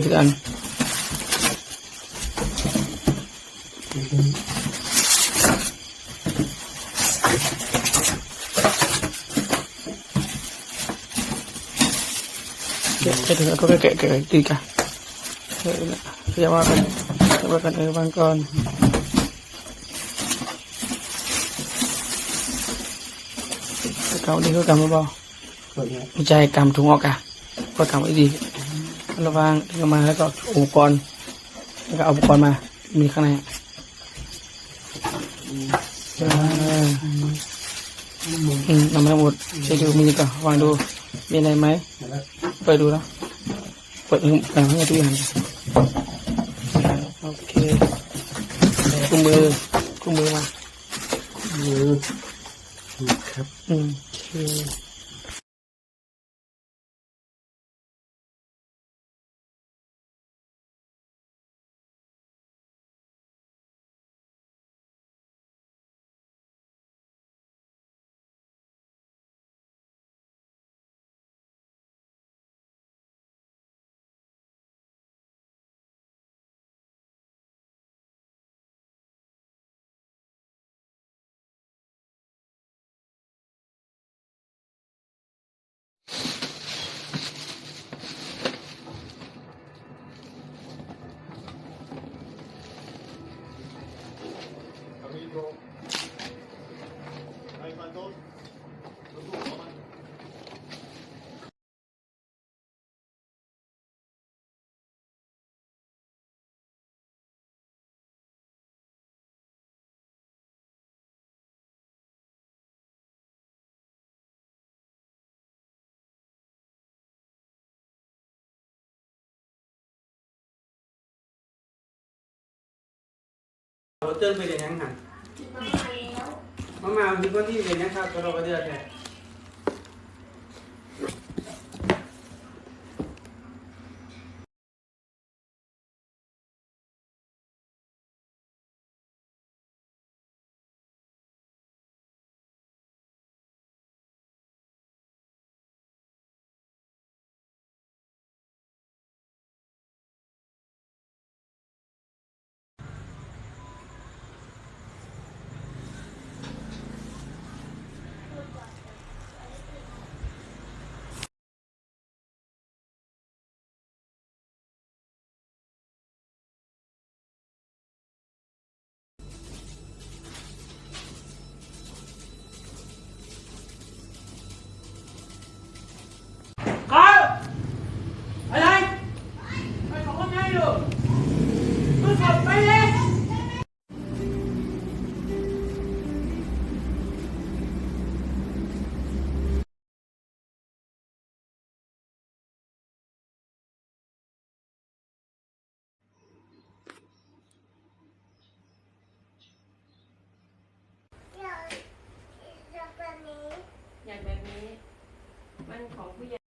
thêm thức ăn. Cái thứ có cái kệ kệ đi cả? Ya makan ya makan air bangkon cậu đi có cầm bao chạy cầm thùng ngọt cả. Có cầm cái gì? รียกว่างก่อนเก่ามาบอกก็เนี่ยไม่ใช่กำถุงมาแล้วก็อุปกรณ์ แล้วก็เอาอุปกรณ์มา มีข้างในอืมเอามาหมดเช็คดูมีก่อนวางดูมีอะไรไหมแล้วเปิดดูแล้วเปิดดูเปิดให้ทุกอย่างโอเคกุมมือกุมมือมา เราเติมไปเรียนยังหันมามามีคนที่เรียนยังครับก็เราก็เดือดแท้ อยางแบบนี้ มันของผู้ใหญ่